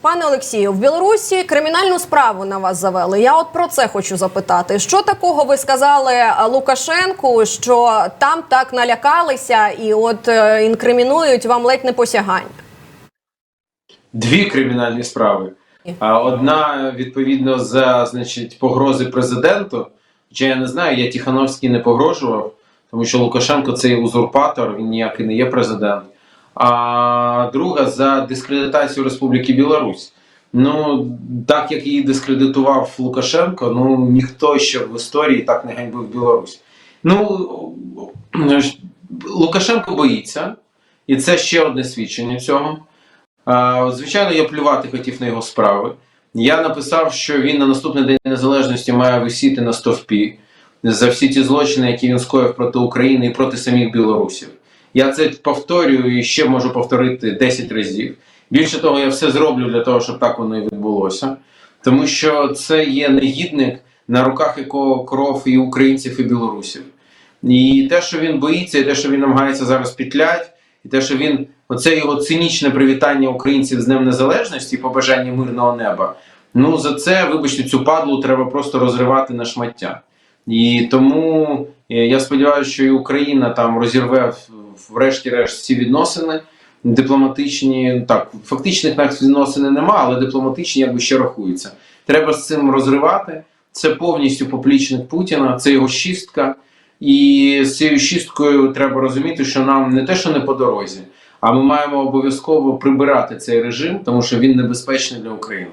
Пане Олексію, в Білорусі кримінальну справу на вас завели. Я от про це хочу запитати. Що такого ви сказали Лукашенку, що там так налякалися і от е, інкримінують вам ледь не посягання? Дві кримінальні справи. Одна відповідно за значить погрози президенту. Хоча я не знаю, я Тихановський не погрожував, тому що Лукашенко це є узурпатор, він ніякий не є президент. А друга за дискредитацію Республіки Білорусь. Ну, так як її дискредитував Лукашенко, ну ніхто ще в історії так не ганьбив Білорусь. Ну Лукашенко боїться, і це ще одне свідчення цього. Звичайно, я плювати хотів на його справи. Я написав, що він на наступний день незалежності має висіти на стовпі за всі ті злочини, які він скоїв проти України і проти самих білорусів. Я це повторюю і ще можу повторити 10 разів. Більше того, я все зроблю для того, щоб так воно і відбулося. Тому що це є негідник, на руках якого кров і українців, і білорусів. І те, що він боїться, і те, що він намагається зараз петлять, і те, що він оце його цинічне привітання українців з Днем Незалежності і побажання мирного неба. Ну за це, вибачте, цю падлу треба просто розривати на шмаття. І тому е, я сподіваюся, що і Україна там розірве врешті-решт ці відносини дипломатичні. Так, фактичних навіть відносин нема, але дипломатичні якби ще рахуються. Треба з цим розривати. Це повністю поплічник Путіна, це його шістка. І з цією шісткою треба розуміти, що нам не те, що не по дорозі, а ми маємо обов'язково прибирати цей режим, тому що він небезпечний для України.